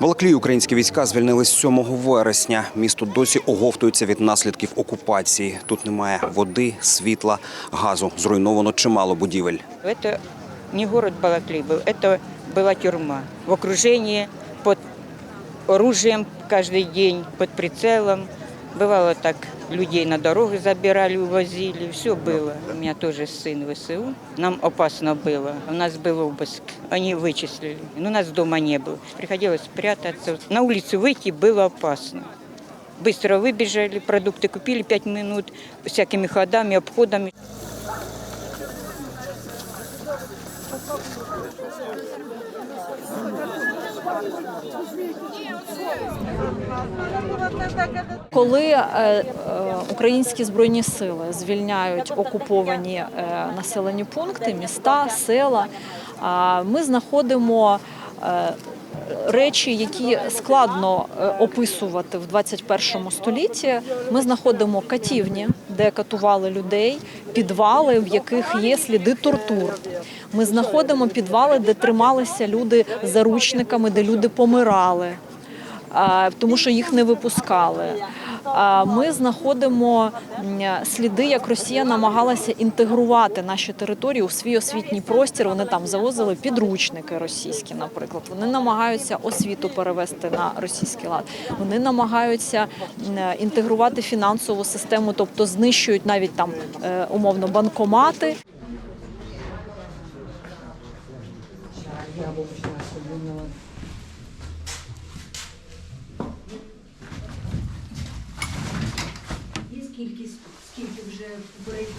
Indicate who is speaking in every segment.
Speaker 1: Балаклію українські війська звільнили 7 вересня. Місто досі оговтується від наслідків окупації. Тут немає води, світла, газу. Зруйновано чимало будівель.
Speaker 2: Это не город Балаклей был, это была тюрьма. В окружении, под оружием каждый день, под прицелом. Бывало так, людей на дороги забирали, увозили, все было. У меня тоже сын ВСУ. Нам опасно было. У нас был обыск. Они вычислили. Но нас дома не было. Приходилось прятаться. На улицу выйти было опасно. Быстро выбежали, продукты купили пять минут, всякими ходами, обходами.
Speaker 3: Коли е, е, українські збройні сили звільняють окуповані е, населені пункти, міста, села, ми знаходимо е, речі, які складно е, описувати в 21 столітті. Ми знаходимо катівні, де катували людей, підвали, в яких є сліди тортур. Ми знаходимо підвали, де трималися люди заручниками, де люди помирали тому що їх не випускали. Ми знаходимо сліди, як Росія намагалася інтегрувати наші території у свій освітній простір. Вони там завозили підручники російські, наприклад. Вони намагаються освіту перевести на російський лад. Вони намагаються інтегрувати фінансову систему, тобто знищують навіть там е, умовно банкомати.
Speaker 4: Є скільки, скільки вже попередньо?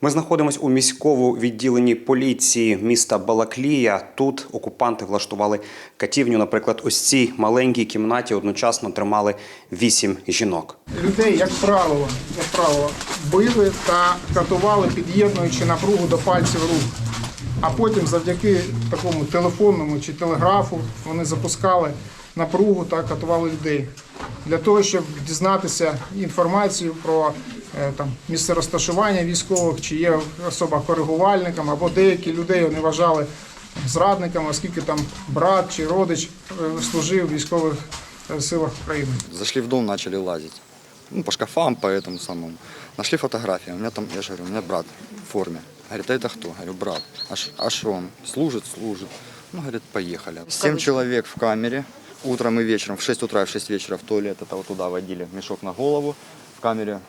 Speaker 1: Ми знаходимося у міському відділенні поліції міста Балаклія. Тут окупанти влаштували катівню. Наприклад, ось цій маленькій кімнаті одночасно тримали вісім жінок.
Speaker 5: людей, як правило, як правило, били та катували, під'єднуючи напругу до пальців рук. А потім, завдяки такому телефонному чи телеграфу, вони запускали напругу та катували людей. Для того, щоб дізнатися інформацію про там, місце розташування військових, чи є особа коригувальником, або деякі людей вони вважали зрадниками, оскільки там брат чи родич е, служив в військових е, силах України.
Speaker 6: Зашли в дом, начали лазить. Ну, по шкафам, по этому самому. Нашли фотографии. У меня там, я же говорю, у меня брат в форме. Говорит, а это кто? Говорю, брат. А ш- а что он? Служит, служит. Ну, говорит, поехали. Семь человек в камере. Утром и вечером, в 6 утра и в 6 вечера в туалет, это вот туда водили мешок на голову. В камере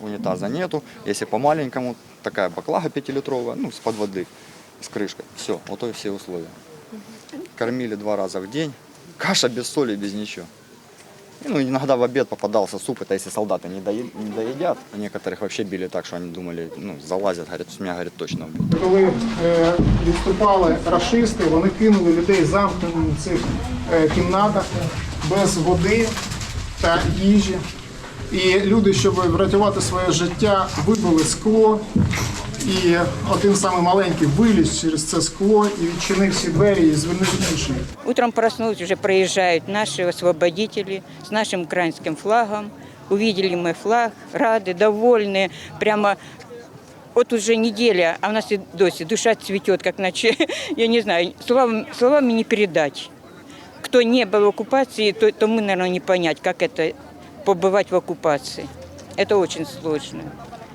Speaker 6: унитаза нету. Если по-маленькому, такая баклага пятилитровая, ну, с-под воды, с крышкой. Все, вот то и все условия. Кормили два раза в день. Каша без соли, без ничего. И, Ну, иногда в обед попадался суп, это если солдаты не, доед- не доедят. А Некоторых вообще били так, что они думали, ну, залазят, говорят, с меня, говорит, точно убьют.
Speaker 5: Коли е, відступали рашисти, вони кинули людей замкнені в цих е, кімнатах без води та їжі. І люди, щоб врятувати своє життя, вибили скло. І один самий маленький виліз через це скло і відчинив всі двері і звільнив інших.
Speaker 2: Утром проснулись, уже проезжают наши освободители с нашим украинским флагом. Увидели мы флаг, рады, довольные. Прямо вот уже неделя, а у нас и досі душа цветет, как наче, я не знаю, словами, словами не передать. Кто не был в оккупации, то, тому, наверное, не понять, как это побывать в оккупации. Это очень сложно.